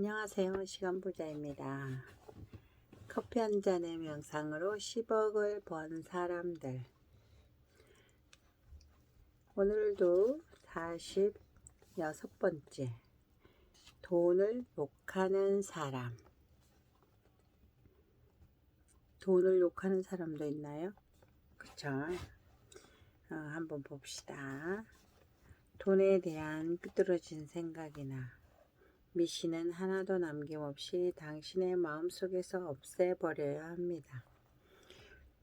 안녕하세요. 시간부자입니다. 커피 한 잔의 명상으로 10억을 번 사람들. 오늘도 46번째. 돈을 욕하는 사람. 돈을 욕하는 사람도 있나요? 그쵸? 어, 한번 봅시다. 돈에 대한 삐뚤어진 생각이나 미신은 하나도 남김없이 당신의 마음속에서 없애버려야 합니다.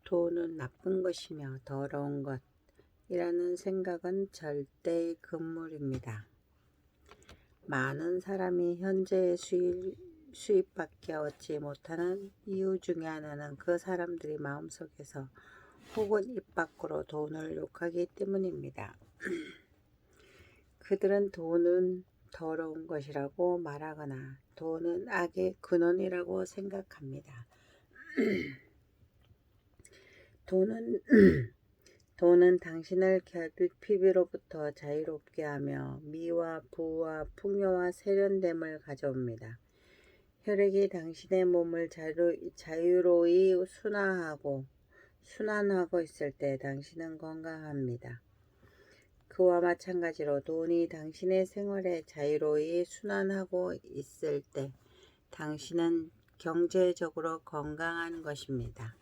돈은 나쁜 것이며 더러운 것이라는 생각은 절대의 금물입니다. 많은 사람이 현재의 수입, 수입밖에 얻지 못하는 이유 중에 하나는 그 사람들이 마음속에서 혹은 입 밖으로 돈을 욕하기 때문입니다. 그들은 돈은 더러운 것이라고 말하거나 돈은 악의 근원이라고 생각합니다. 돈은 돈은 당신을 결핍비로부터 자유롭게 하며 미와 부와 풍요와 세련됨을 가져옵니다. 혈액이 당신의 몸을 자유, 자유로이 순화하고 순환하고 있을 때 당신은 건강합니다. 그와 마찬가지로 돈이 당신의 생활에 자유로이 순환하고 있을 때 당신은 경제적으로 건강한 것입니다.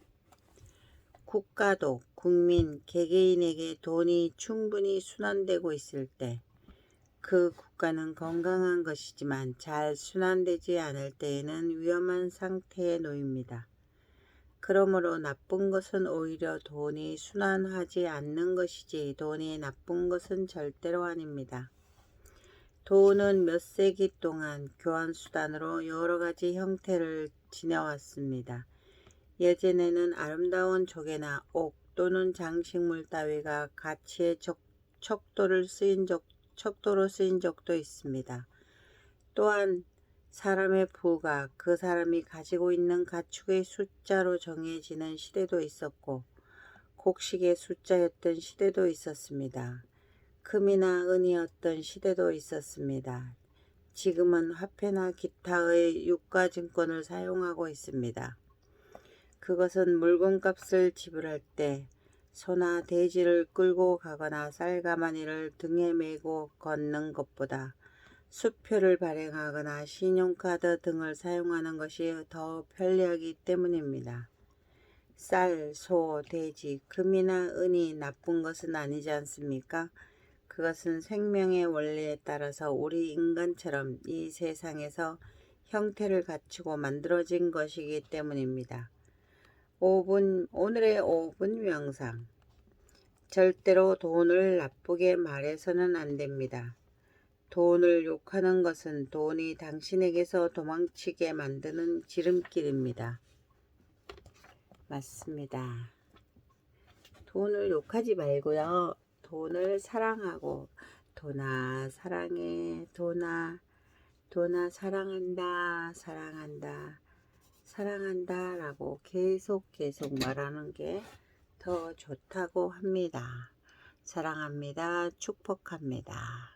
국가도 국민, 개개인에게 돈이 충분히 순환되고 있을 때 그 국가는 건강한 것이지만 잘 순환되지 않을 때에는 위험한 상태에 놓입니다. 그러므로 나쁜 것은 오히려 돈이 순환하지 않는 것이지 돈이 나쁜 것은 절대로 아닙니다. 돈은 몇 세기 동안 교환수단으로 여러 가지 형태를 지녀왔습니다. 예전에는 아름다운 조개나 옥 또는 장식물 따위가 가치의 적, 척도를 쓰인 적, 척도로 쓰인 적도 있습니다. 또한 사람의 부가 그 사람이 가지고 있는 가축의 숫자로 정해지는 시대도 있었고 곡식의 숫자였던 시대도 있었습니다. 금이나 은이었던 시대도 있었습니다. 지금은 화폐나 기타의 유가증권을 사용하고 있습니다. 그것은 물건값을 지불할 때 소나 돼지를 끌고 가거나 쌀가마니를 등에 메고 걷는 것보다 수표를 발행하거나 신용카드 등을 사용하는 것이 더 편리하기 때문입니다. 쌀, 소, 돼지, 금이나 은이 나쁜 것은 아니지 않습니까? 그것은 생명의 원리에 따라서 우리 인간처럼 이 세상에서 형태를 갖추고 만들어진 것이기 때문입니다. 5분, 오늘의 5분 명상. 절대로 돈을 나쁘게 말해서는 안 됩니다. 돈을 욕하는 것은 돈이 당신에게서 도망치게 만드는 지름길입니다. 맞습니다. 돈을 욕하지 말고요. 돈을 사랑하고 돈아 사랑해 돈아 돈아 사랑한다 사랑한다 사랑한다 라고 계속 계속 말하는 게 더 좋다고 합니다. 사랑합니다. 축복합니다.